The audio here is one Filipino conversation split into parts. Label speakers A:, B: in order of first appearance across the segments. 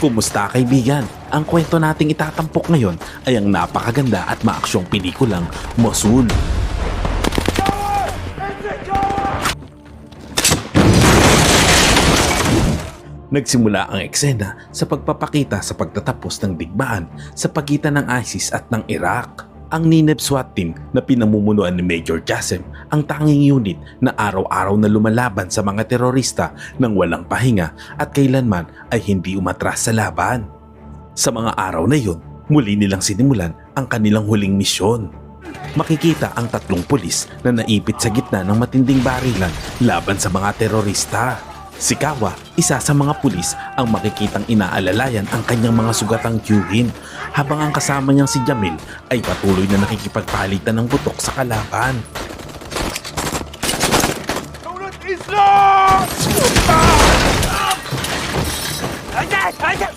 A: Kumusta kaibigan? Ang kwento nating itatampok ngayon ay ang napakaganda at maaksyong pelikulang Mosul. Nagsimula ang eksena sa pagpapakita sa pagtatapos ng digmaan sa pagitan ng ISIS at ng Iraq. Ang Nineb SWAT team na pinamumunuan ni Major Jasem ang tanging unit na araw-araw na lumalaban sa mga terorista ng walang pahinga at kailanman ay hindi umatras sa laban. Sa mga araw na yun, muli nilang sinimulan ang kanilang huling misyon. Makikita ang tatlong pulis na naipit sa gitna ng matinding barilan laban sa mga terorista. Si Kawa, isa sa mga pulis ang makikitang inaalalayan ang kanyang mga sugatang tiyuhin habang ang kasama niyang si Jamil ay patuloy na nakikipagpalitan ng butok sa kalaban.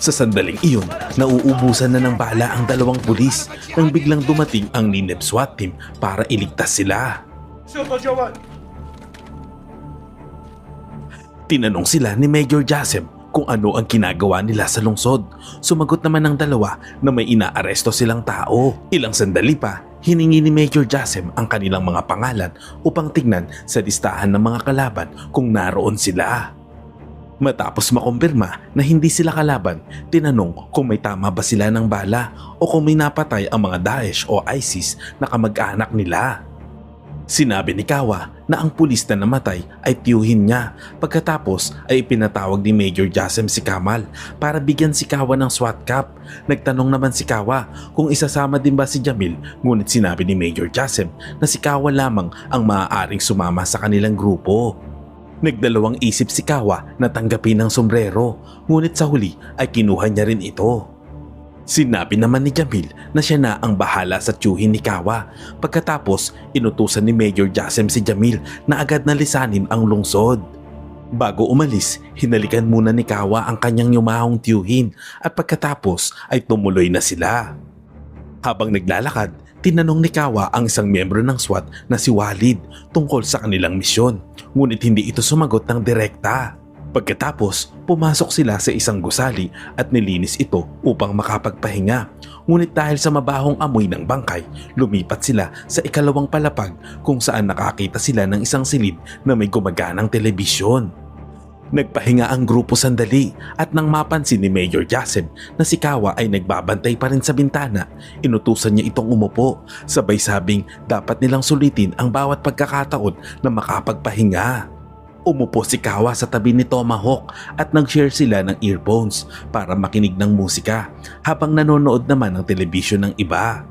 A: Sa sandaling iyon, nauubusan na ng bala ang dalawang pulis nang biglang dumating ang Nineb SWAT team para iligtas sila. Tinanong sila ni Major Jasem kung ano ang ginagawa nila sa lungsod. Sumagot naman ng dalawa na may inaaresto silang tao. Ilang sandali pa, hiningi ni Major Jasem ang kanilang mga pangalan upang tignan sa listahan ng mga kalaban kung naroon sila. Matapos makumpirma na hindi sila kalaban, tinanong kung may tama ba sila ng bala o kung may napatay ang mga Daesh o ISIS na kamag-anak nila. Sinabi ni Kawa na ang pulis na namatay ay tiyuhin niya pagkatapos ay ipinatawag ni Major Jasem si Kamal para bigyan si Kawa ng SWAT cap. Nagtanong naman si Kawa kung isasama din ba si Jamil ngunit sinabi ni Major Jasem na si Kawa lamang ang maaaring sumama sa kanilang grupo. Nagdalawang isip si Kawa na tanggapin ang sombrero ngunit sa huli ay kinuha niya rin ito. Sinabi naman ni Jamil na siya na ang bahala sa tiyuhin ni Kawa. Pagkatapos, inutusan ni Major Jasem si Jamil na agad na lisanin ang lungsod. Bago umalis, hinalikan muna ni Kawa ang kanyang yumahong tiyuhin at pagkatapos ay tumuloy na sila. Habang naglalakad, tinanong ni Kawa ang isang miyembro ng SWAT na si Walid tungkol sa kanilang misyon. Ngunit hindi ito sumagot ng direkta. Pagkatapos, pumasok sila sa isang gusali at nilinis ito upang makapagpahinga. Ngunit dahil sa mabahong amoy ng bangkay, lumipat sila sa ikalawang palapag kung saan nakakita sila ng isang silid na may gumaganang telebisyon. Nagpahinga ang grupo sandali at nang mapansin ni Major Jasem na si Kawa ay nagbabantay pa rin sa bintana, inutusan niya itong umupo. Sabay sabing dapat nilang sulitin ang bawat pagkakataon na makapagpahinga. Umupo si Kawa sa tabi ni Tomahawk at nag-share sila ng earphones para makinig ng musika habang nanonood naman ng telebisyon ng iba.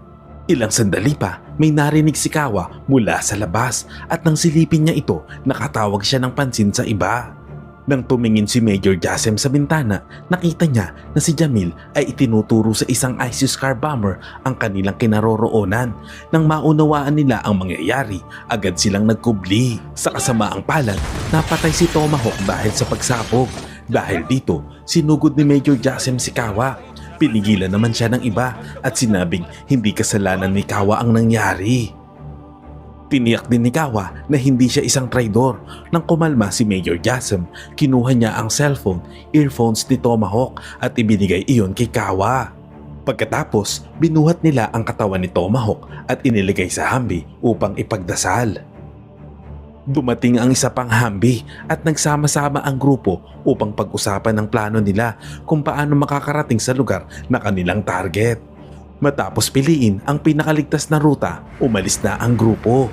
A: Ilang sandali pa, may narinig si Kawa mula sa labas at nang silipin niya ito, nakatawag siya ng pansin sa iba. Nang tumingin si Major Jasem sa bintana, nakita niya na si Jamil ay itinuturo sa isang ISIS car bomber ang kanilang kinaroroonan. Nang maunawaan nila ang mangyayari, agad silang nagkubli. Sa kasamaang palad, napatay si Tomahawk dahil sa pagsabog. Dahil dito, sinugod ni Major Jasem si Kawa. Pinigilan naman siya ng iba at sinabing hindi kasalanan ni Kawa ang nangyari. Tiniyak din ni Kawa na hindi siya isang traidor. Nang kumalma si Major Jasem, kinuha niya ang cellphone, earphones ni Tomahawk at ibinigay iyon kay Kawa. Pagkatapos, binuhat nila ang katawan ni Tomahawk at iniligay sa hambi upang ipagdasal. Dumating ang isa pang hambi at nagsama-sama ang grupo upang pag-usapan ng plano nila kung paano makakarating sa lugar na kanilang target. Matapos piliin ang pinakaligtas na ruta, umalis na ang grupo.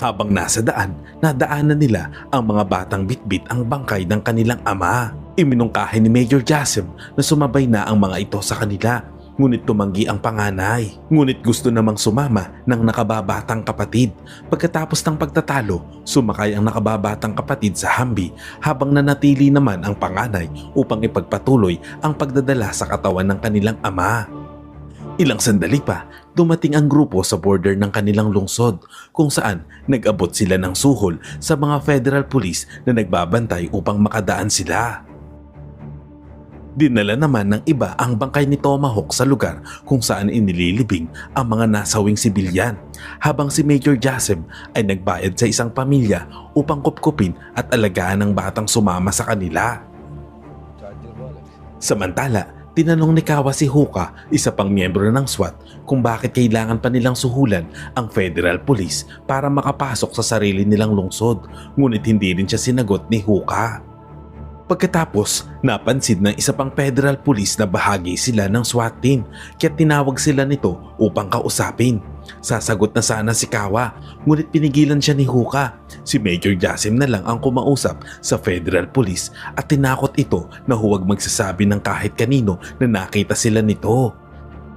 A: Habang nasa daan, nadaanan nila ang mga batang bitbit ang bangkay ng kanilang ama. Iminungkahi ni Major Jasem na sumabay na ang mga ito sa kanila ngunit tumanggi ang panganay. Ngunit gusto namang sumama ng nakababatang kapatid. Pagkatapos ng pagtatalo, sumakay ang nakababatang kapatid sa hambi habang nanatili naman ang panganay upang ipagpatuloy ang pagdadala sa katawan ng kanilang ama. Ilang sandali pa, dumating ang grupo sa border ng kanilang lungsod kung saan nag-abot sila ng suhol sa mga federal police na nagbabantay upang makadaan sila. Dinala naman ng iba ang bangkay ni Tomahawk sa lugar kung saan inililibing ang mga nasawing sibilyan habang si Major Jasem ay nagbayad sa isang pamilya upang kupkupin at alagaan ng batang sumama sa kanila. Samantala, tinanong ni Kawa si Huka, isa pang miyembro ng SWAT, kung bakit kailangan pa nilang suhulan ang Federal Police para makapasok sa sarili nilang lungsod, ngunit hindi rin siya sinagot ni Huka. Pagkatapos, napansin ng isa pang federal police na bahagi sila ng SWAT team kaya tinawag sila nito upang kausapin. Sasagot na sana si Kawa, ngunit pinigilan siya ni Huka. Si Major Jasim na lang ang kumausap sa federal police at tinakot ito na huwag magsasabi ng kahit kanino na nakita sila nito.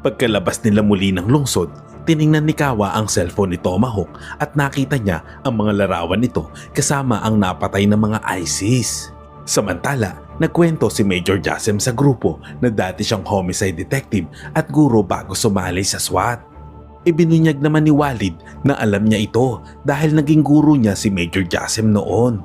A: Pagkalabas nila muli ng lungsod, tiningnan ni Kawa ang cellphone ni Tomahawk at nakita niya ang mga larawan nito kasama ang napatay na mga ISIS. Samantala, nagkwento si Major Jasem sa grupo na dati siyang homicide detective at guro bago sumali sa SWAT. Ibinunyag naman ni Walid na alam niya ito dahil naging guro niya si Major Jasem noon.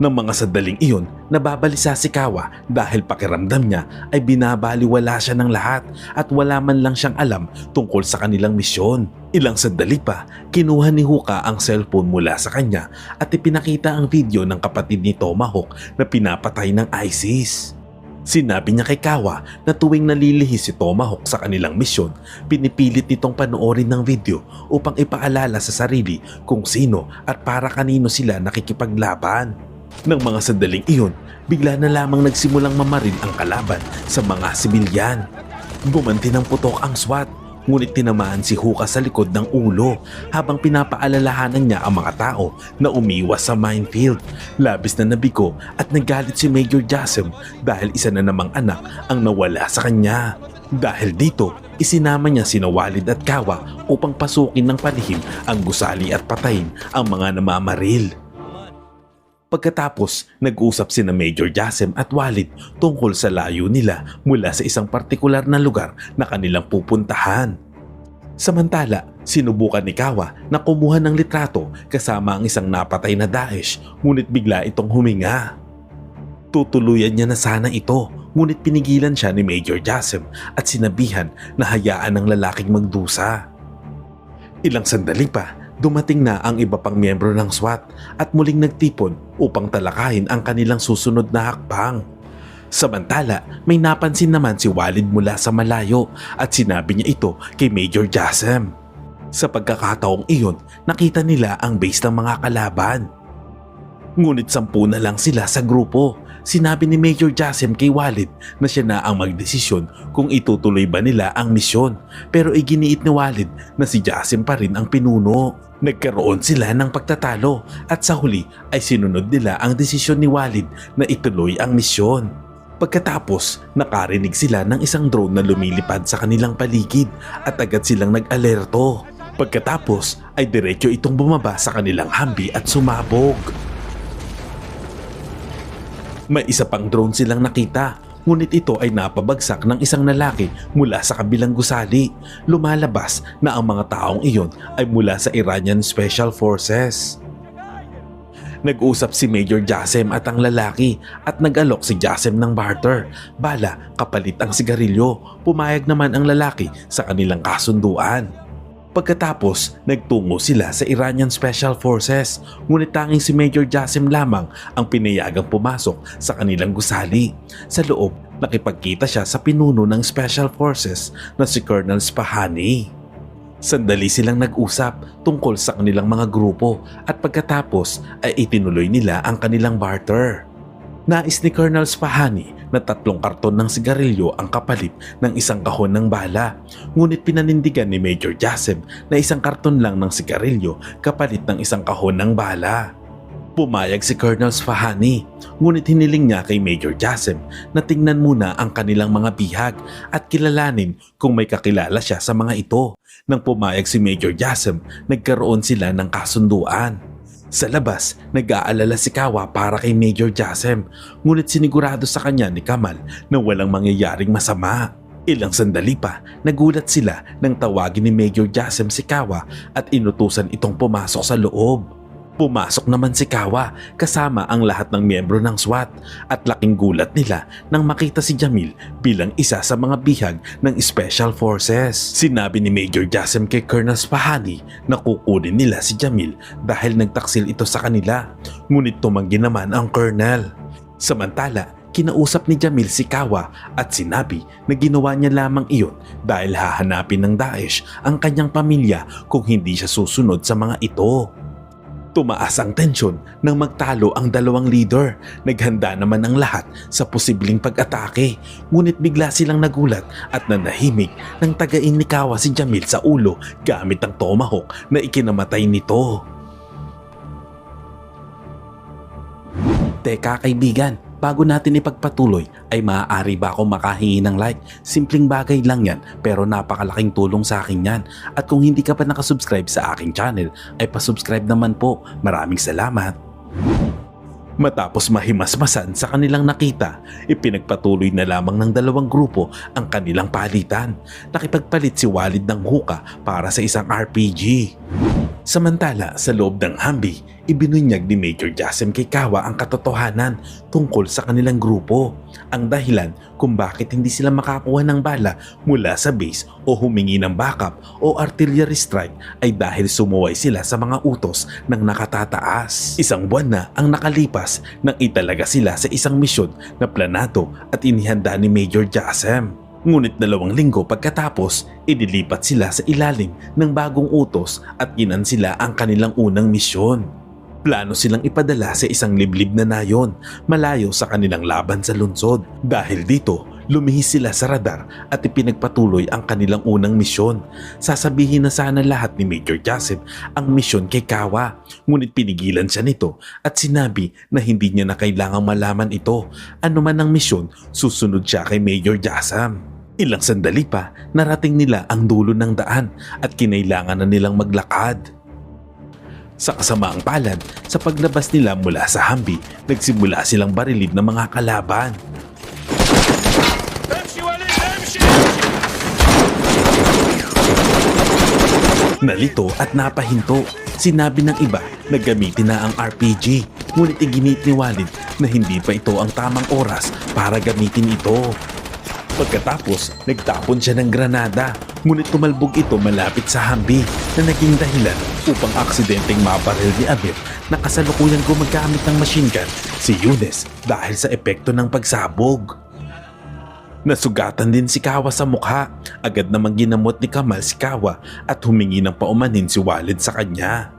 A: Nang mga sandaling iyon, nababalisa si Kawa dahil pakiramdam niya ay binabaliwala siya ng lahat at wala man lang siyang alam tungkol sa kanilang misyon. Ilang sandali pa, kinuha ni Huka ang cellphone mula sa kanya at ipinakita ang video ng kapatid ni Tomahawk na pinapatay ng ISIS. Sinabi niya kay Kawa na tuwing nalilihis si Tomahawk sa kanilang misyon, pinipilit nitong panoorin ng video upang ipaalala sa sarili kung sino at para kanino sila nakikipaglaban. Nang mga sandaling iyon, bigla na lamang nagsimulang mamarin ang kalaban sa mga sibilyan. Gumanti ng putok ang SWAT, ngunit tinamaan si Huka sa likod ng ulo habang pinapaalalahanan niya ang mga tao na umiwas sa minefield. Labis na nabigo at nagalit si Major Jasem dahil isa na namang anak ang nawala sa kanya. Dahil dito, isinama niya sina Walid at Kawa upang pasukin ng palihim ang gusali at patayin ang mga namamaril. Pagkatapos, nag-usap sina Major Jasem at Walid tungkol sa layo nila mula sa isang partikular na lugar na kanilang pupuntahan. Samantala, sinubukan ni Kawa na kumuha ng litrato kasama ang isang napatay na Daesh ngunit bigla itong huminga. Tutuluyan niya na sana ito ngunit pinigilan siya ni Major Jasem at sinabihan na hayaan ng lalaking magdusa. Ilang sandali pa, dumating na ang iba pang miyembro ng SWAT at muling nagtipon upang talakayin ang kanilang susunod na hakbang. Samantala, may napansin naman si Walid mula sa malayo at sinabi niya ito kay Major Jasem. Sa pagkakataong iyon, nakita nila ang base ng mga kalaban. Ngunit sampu na lang sila sa grupo. Sinabi ni Major Jasem kay Walid na siya na ang magdesisyon kung itutuloy ba nila ang misyon. Pero iginiit ni Walid na si Jasem pa rin ang pinuno. Nagkaroon sila ng pagtatalo at sa huli ay sinunod nila ang desisyon ni Walid na ituloy ang misyon. Pagkatapos, nakarinig sila ng isang drone na lumilipad sa kanilang paligid at agad silang nag-alerto. Pagkatapos ay diretso itong bumaba sa kanilang hambi at sumabog. May isa pang drone silang nakita, ngunit ito ay napabagsak ng isang lalaki mula sa kabilang gusali. Lumalabas na ang mga taong iyon ay mula sa Iranian Special Forces. Nag-usap si Major Jasem at ang lalaki at nag-alok si Jasem ng barter. Bala, kapalit ang sigarilyo. Pumayag naman ang lalaki sa kanilang kasunduan. Pagkatapos, nagtungo sila sa Iranian Special Forces, ngunit tanging si Major Jasem lamang ang pinayagang pumasok sa kanilang gusali. Sa loob, nakipagkita siya sa pinuno ng Special Forces na si Colonel Spahani. Sandali silang nag-usap tungkol sa kanilang mga grupo at pagkatapos ay itinuloy nila ang kanilang barter. Nais ni Colonel Spahani na tatlong karton ng sigarilyo ang kapalit ng isang kahon ng bala. Ngunit pinanindigan ni Major Jasem na isang karton lang ng sigarilyo kapalit ng isang kahon ng bala. Pumayag si Colonel Spahani, ngunit hiniling niya kay Major Jasem na tingnan muna ang kanilang mga bihag at kilalanin kung may kakilala siya sa mga ito. Nang pumayag si Major Jasem, nagkaroon sila ng kasunduan. Sa labas, nag-aalala si Kawa para kay Major Jasem, ngunit sinigurado sa kanya ni Kamal na walang mangyayaring masama. Ilang sandali pa, nagulat sila nang tawagin ni Major Jasem si Kawa at inutusan itong pumasok sa loob. Pumasok naman si Kawa kasama ang lahat ng miyembro ng SWAT at laking gulat nila nang makita si Jamil bilang isa sa mga bihag ng Special Forces. Sinabi ni Major Jasem kay Colonel Spahani na kukunin nila si Jamil dahil nagtaksil ito sa kanila. Ngunit tumanggi naman ang Colonel. Samantala, kinausap ni Jamil si Kawa at sinabi na ginawa niya lamang iyon dahil hahanapin ng Daesh ang kanyang pamilya kung hindi siya susunod sa mga ito. Tumaas ang tensyon nang magtalo ang dalawang leader. Naghanda naman ang lahat sa posibleng pag-atake. Ngunit bigla silang nagulat at nanahimik nang tagain ni Kawa si Jamil sa ulo gamit ang tomahawk na ikinamatay nito. Teka kaibigan, bago natin ipagpatuloy ay maaari ba ako makahingi ng like? Simpleng bagay lang yan pero napakalaking tulong sa akin yan. At kung hindi ka pa nakasubscribe sa aking channel ay pasubscribe naman po. Maraming salamat. Matapos mahimasmasan sa kanilang nakita, ipinagpatuloy na lamang ng dalawang grupo ang kanilang palitan. Nakipagpalit si Walid ng huka para sa isang RPG. Samantala, sa loob ng Humvee, ibinunyag ni Major Jasem kay Kawa ang katotohanan tungkol sa kanilang grupo. Ang dahilan kung bakit hindi sila makakuha ng bala mula sa base o humingi ng backup o artillery strike ay dahil sumuway sila sa mga utos ng nakatataas. Isang buwan na ang nakalipas nang italaga sila sa isang misyon na planado at inihanda ni Major Jasem. Ngunit dalawang linggo pagkatapos, idilipat sila sa ilalim ng bagong utos at ginan sila ang kanilang unang misyon. Plano silang ipadala sa isang liblib na nayon, malayo sa kanilang laban sa lungsod. Dahil dito, lumihis sila sa radar at ipinagpatuloy ang kanilang unang misyon. Sasabihin na sana lahat ni Major Jasem ang misyon kay Kawa, ngunit pinigilan siya nito at sinabi na hindi niya na kailangang malaman ito. Ano man ang misyon, susunod siya kay Major Jasem. Ilang sandali pa, narating nila ang dulo ng daan at kinailangan na nilang maglakad. Sa kasamaang palad, sa paglabas nila mula sa Humvee, nagsimula silang barilid ng mga kalaban. Nalito at napahinto. Sinabi ng iba na gamitin na ang RPG. Ngunit iginit ni Walid na hindi pa ito ang tamang oras para gamitin ito. Pagkatapos, nagtapon siya ng granada. Ngunit tumalbog ito malapit sa Humvee na naging dahilan upang aksidenteng mabaril ni Amir na kasalukuyang gumagamit ng machine gun si Yunes dahil sa epekto ng pagsabog. Nasugatan din si Kawa sa mukha. Agad namang ginamot ni Kamal si Kawa at humingi ng paumanhin si Walid sa kanya.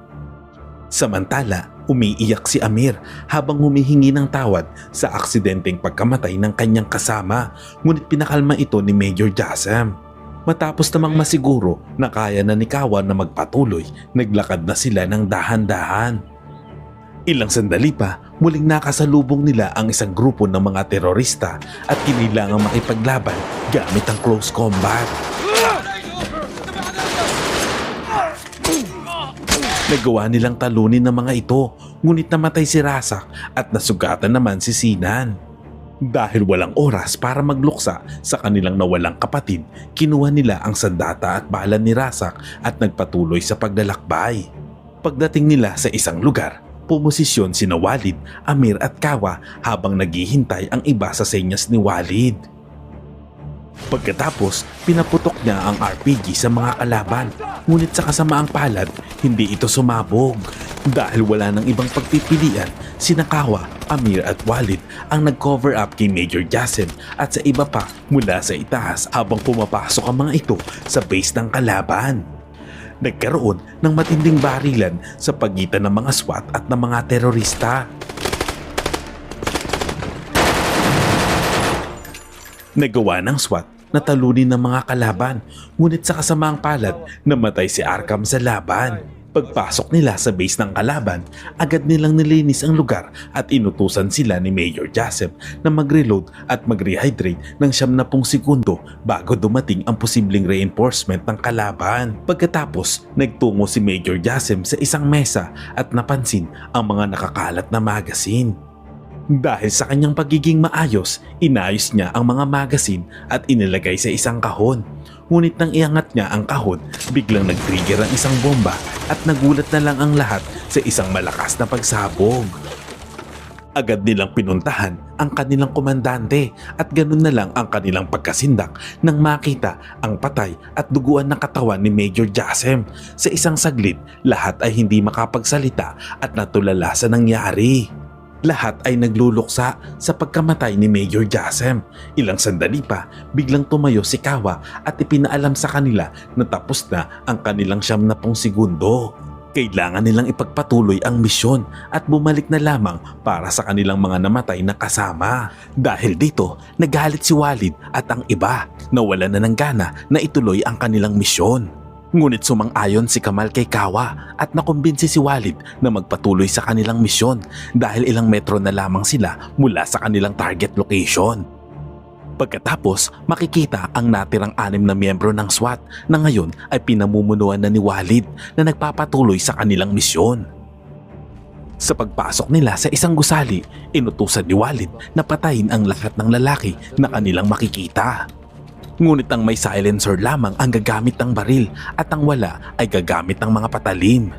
A: Samantala, umiiyak si Amir habang humihingi ng tawad sa aksidenteng pagkamatay ng kanyang kasama ngunit pinakalma ito ni Major Jasem. Matapos namang masiguro na kaya na ni Kawa na magpatuloy, naglakad na sila ng dahan-dahan. Ilang sandali pa, muling nakasalubong nila ang isang grupo ng mga terorista at kinilangang makipaglaban gamit ang close combat. Nagawa nilang talunin ng mga ito, ngunit namatay si Rasak at nasugatan naman si Sinan. Dahil walang oras para magluksa sa kanilang nawalang kapatid, kinuha nila ang sandata at bala ni Rasak at nagpatuloy sa paglalakbay. Pagdating nila sa isang lugar, pumosisyon sina Walid, Amir at Kawa habang naghihintay ang iba sa senyas ni Walid. Pagkatapos, pinaputok niya ang RPG sa mga kalaban. Ngunit sa kasamaang palad, hindi ito sumabog. Dahil wala nang ibang pagpipilian, sina Kawa, Amir at Walid ang nag-cover up kay Major Jasem at sa iba pa mula sa itaas habang pumapasok ang mga ito sa base ng kalaban. Nagkaroon ng matinding barilan sa pagitan ng mga SWAT at ng mga terorista. Nagawa ng SWAT na talunin ng mga kalaban, ngunit sa kasamaang palad, namatay si Arkham sa laban. Pagpasok nila sa base ng kalaban, agad nilang nilinis ang lugar at inutusan sila ni Major Jasem na mag-reload at mag-rehydrate ng siyam na pung segundo bago dumating ang posibleng reinforcement ng kalaban. Pagkatapos, nagtungo si Major Jasem sa isang mesa at napansin ang mga nakakalat na magasin. Dahil sa kanyang pagiging maayos, inayos niya ang mga magasin at inilagay sa isang kahon. Ngunit nang iangat niya ang kahon, biglang nag-trigger ang isang bomba at nagulat na lang ang lahat sa isang malakas na pagsabog. Agad nilang pinuntahan ang kanilang komandante at ganun na lang ang kanilang pagkasindak nang makita ang patay at duguan na katawan ni Major Jasem. Sa isang saglit, lahat ay hindi makapagsalita at natulala sa nangyari. Lahat ay nagluluksa sa pagkamatay ni Major Jasem. Ilang sandali pa, biglang tumayo si Kawa at ipinaalam sa kanila na tapos na ang kanilang siyam na pong segundo. Kailangan nilang ipagpatuloy ang misyon at bumalik na lamang para sa kanilang mga namatay na kasama. Dahil dito, nagalit si Walid at ang iba na wala na ng gana na ituloy ang kanilang misyon. Ngunit sumang-ayon si Kamal kay Kawa at nakumbinsi si Walid na magpatuloy sa kanilang misyon dahil ilang metro na lamang sila mula sa kanilang target location. Pagkatapos, makikita ang natirang anim na miyembro ng SWAT na ngayon ay pinamumunuan na ni Walid na nagpapatuloy sa kanilang misyon. Sa pagpasok nila sa isang gusali, inutusan ni Walid na patayin ang lahat ng lalaki na kanilang makikita. Ngunit ang may silencer lamang ang gagamit ng baril at ang wala ay gagamit ng mga patalim.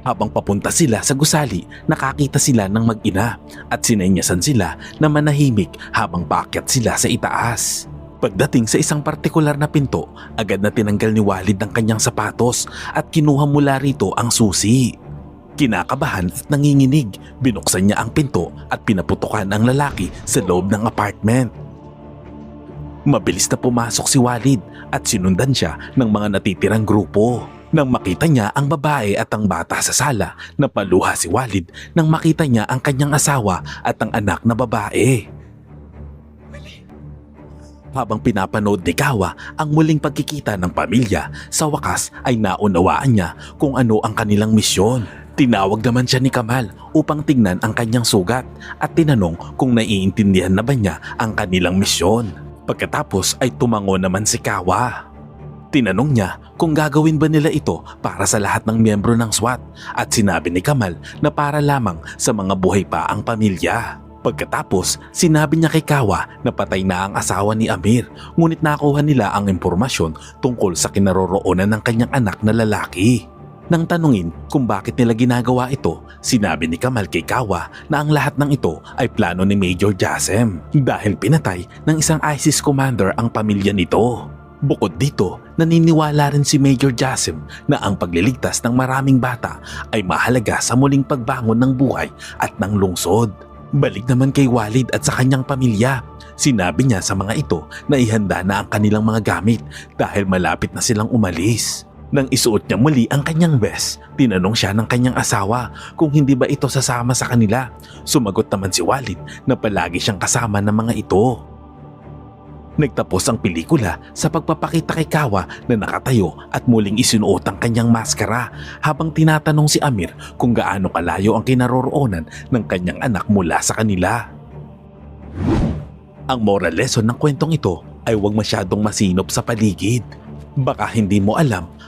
A: Habang papunta sila sa gusali, nakakita sila ng mag-ina at sinenyasan sila na manahimik habang paakyat sila sa itaas. Pagdating sa isang partikular na pinto, agad na tinanggal ni Walid ang kanyang sapatos at kinuha mula rito ang susi. Kinakabahan at nanginginig, binuksan niya ang pinto at pinaputukan ang lalaki sa loob ng apartment. Mabilis na pumasok si Walid at sinundan siya ng mga natitirang grupo. Nang makita niya ang babae at ang bata sa sala, napaluha si Walid nang makita niya ang kanyang asawa at ang anak na babae. Habang pinapanood ni Kawa ang muling pagkikita ng pamilya, sa wakas ay naunawaan niya kung ano ang kanilang misyon. Tinawag naman siya ni Kamal upang tingnan ang kanyang sugat at tinanong kung naiintindihan na ba niya ang kanilang misyon. Pagkatapos ay tumango naman si Kawa. Tinanong niya kung gagawin ba nila ito para sa lahat ng miyembro ng SWAT at sinabi ni Kamal na para lamang sa mga buhay pa ang pamilya. Pagkatapos, sinabi niya kay Kawa na patay na ang asawa ni Amir ngunit nakuha nila ang impormasyon tungkol sa kinaroroonan ng kanyang anak na lalaki. Nang tanungin kung bakit nila ginagawa ito, sinabi ni Kamal kay Kawa na ang lahat ng ito ay plano ni Major Jasem dahil pinatay ng isang ISIS commander ang pamilya nito. Bukod dito, naniniwala rin si Major Jasem na ang pagliligtas ng maraming bata ay mahalaga sa muling pagbangon ng buhay at ng lungsod. Balik naman kay Walid at sa kanyang pamilya. Sinabi niya sa mga ito na ihanda na ang kanilang mga gamit dahil malapit na silang umalis. Nang isuot niya muli ang kanyang vest, tinanong siya ng kanyang asawa kung hindi ba ito sasama sa kanila. Sumagot naman si Walid na palagi siyang kasama ng mga ito. Nagtapos ang pelikula sa pagpapakita kay Kawa na nakatayo at muling isinuot ang kanyang maskara habang tinatanong si Amir kung gaano kalayo ang kinaroroonan ng kanyang anak mula sa kanila. Ang moral lesson ng kwentong ito ay huwag masyadong masinop sa paligid. Baka hindi mo alam,